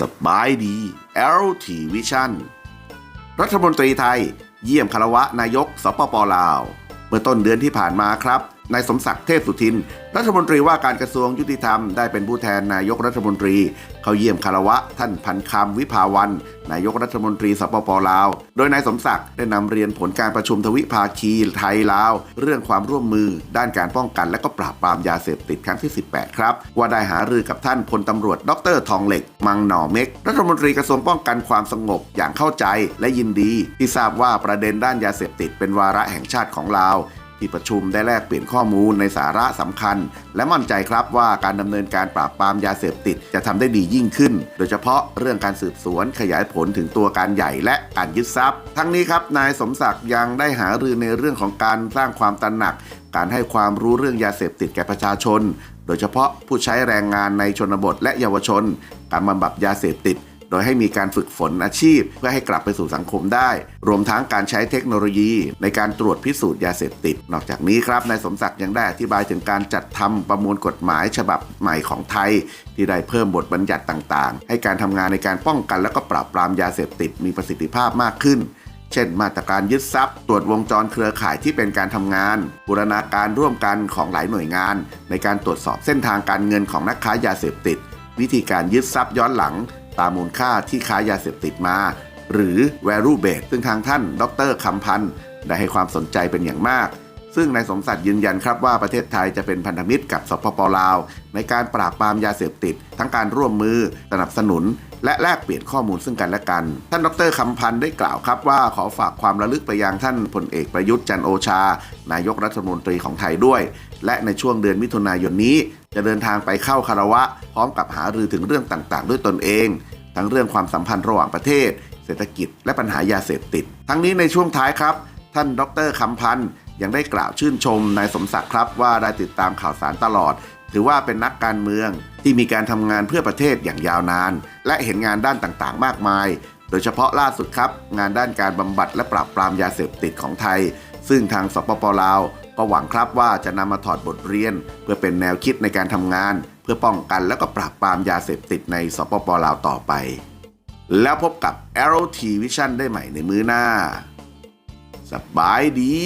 สบายดี LT Vision รัฐมนตรีไทย เยี่ยมคารวะนายกสปปลาว เมื่อต้นเดือนที่ผ่านมาครับ นายสมศักดิ์เทพสุทิน รัฐมนตรีว่าการกระทรวงยุติธรรมได้เป็นผู้แทนนายกรัฐมนตรี เข้าเยี่ยมคารวะ ท่านพันคำวิภาวัน นายกรัฐมนตรีสปปลาว โดยนายสมศักดิ์ได้นำเรียนผลการประชุมทวิภาคีไทยลาว เรื่องความร่วมมือ ด้านการป้องกันและก็ปราบปรามยาเสพติดครั้งที่ 18 ครับ ว่าได้หารือกับท่านพลตำรวจ ดรทองเหล็ก มังหน่อเม็ก รัฐมนตรีกระทรวงป้องกันความสงบอย่างเข้าใจและยินดี ที่ทราบว่าประเด็นด้านยาเสพติดเป็นวาระแห่งชาติของลาว ที่ประชุมได้แลกเปลี่ยนข้อมูลในสาระสำคัญ และมั่นใจครับว่าการดำเนินการปราบปรามยาเสพติดจะทำได้ดียิ่งขึ้น โดยเฉพาะเรื่องการสืบสวนขยายผลถึงตัวการใหญ่และการยึดทรัพย์ ทั้งนี้ครับนายสมศักดิ์ยังได้หารือในเรื่องของการสร้างความตระหนัก การให้ความรู้เรื่องยาเสพติดแก่ประชาชน โดยเฉพาะผู้ใช้แรงงานในชนบทและเยาวชน การบำบัดยาเสพติด โดยให้มีการฝึกฝนอาชีพ เพื่อให้กลับไปสู่สังคมได้ รวมทั้งการใช้เทคโนโลยี ในการตรวจพิสูจน์ยาเสพติด นอกจากนี้ครับนายสมศักดิ์ยังได้อธิบายถึงการจัดทำประมวลกฎหมายฉบับใหม่ของไทย ที่ได้เพิ่มบทบัญญัติต่างๆ ให้การทำงานในการป้องกันและก็ปราบปรามยาเสพติดมีประสิทธิภาพมากขึ้นเช่น มาตรการยึดทรัพย์ ตรวจวงจรเครือข่ายที่เป็นการทำงาน บูรณาการร่วมกันของหลายหน่วยงาน ในการตรวจสอบเส้นทางการเงินของนักค้ายาเสพติด วิธีการยึดทรัพย์ย้อนหลัง ตามมูลค่าที่ค้ายาเสพติดมา หรือ value based ซึ่งทางท่าน ดรคำพันธ์ได้ให้ความสนใจเป็นอย่างมาก ซึ่งนายสมศักดิ์ยืนยันครับว่าประเทศไทยจะเป็นพันธมิตรกับสปปลาว ในการปราบปรามยาเสพติด ทั้งการร่วมมือสนับสนุน และแลกเปลี่ยนข้อมูลซึ่งกันและกัน ท่านดรคำพันธ์ได้กล่าวครับว่าขอฝากความระลึกไปยังท่านพลเอกประยุทธ์จันโอชา นายกรัฐมนตรีของไทยด้วย และในช่วงเดือนมิถุนายนนี้ จะเดินทางไปเข้าคารวะ พร้อมกับหารือถึงเรื่องต่างๆ ด้วยตนเอง ทั้งเรื่องความสัมพันธ์ระหว่างประเทศ เศรษฐกิจ และปัญหายาเสพติด ทั้งนี้ในช่วงท้ายครับ ท่านดรคำพันธ์ยังได้กล่าวชื่นชมนายสมศักดิ์ครับว่าได้ติดตามข่าวสารตลอด ถือว่าเป็นนักการเมืองที่มีการทำงานเพื่อประเทศอย่างยาวนาน และเห็นงานด้านต่างๆ มากมาย โดยเฉพาะล่าสุดครับ งานด้านการบำบัดและปราบปรามยาเสพติดของไทย ซึ่งทางสปปลาว ก็หวังครับว่าจะนำมาถอดบทเรียน เพื่อเป็นแนวคิดในการทำงาน เพื่อป้องกันและก็ปราบปรามยาเสพติดในสปปลาวต่อไป แล้วพบกับ Arrow T Vision ได้ใหม่ในมื้อหน้าสบายดี